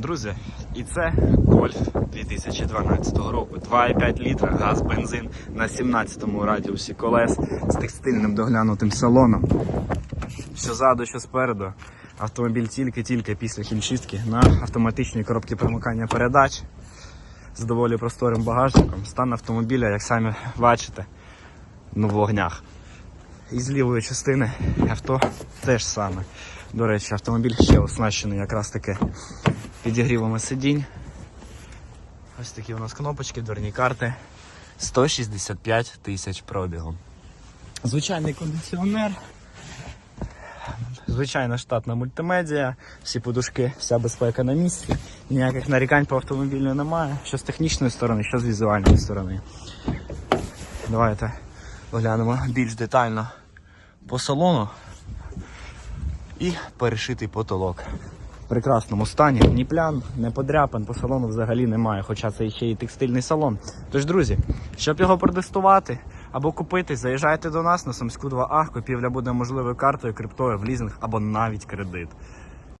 Друзі, і це Гольф 2012 року. 2,5 літра, газ, бензин на 17-му радіусі колес з текстильним доглянутим салоном. Що ззаду, що спереду. Автомобіль тільки-тільки після хімчистки на автоматичній коробці примикання передач з доволі просторим багажником. Стан автомобіля, як самі бачите, ну в вогнях. І з лівої частини авто теж саме. До речі, автомобіль ще оснащений якраз таки підігрівами сидінь. Ось такі у нас кнопочки, дверні карти. 165 тисяч пробігу. Звичайний кондиціонер. Звичайна штатна мультимедіа, всі подушки, вся безпека на місці. Ніяких нарікань по автомобілю немає. Що з технічної сторони, що з візуальної сторони. Давайте оглянемо більш детально по салону і перешитий потолок. Прекрасному стані, ні плян, не подряпин, по салону взагалі немає, хоча це ще і текстильний салон. Тож, друзі, щоб його протестувати або купити, заїжджайте до нас на Сумську 2А. Купівля буде можливою картою, криптою, в лізинг або навіть кредит.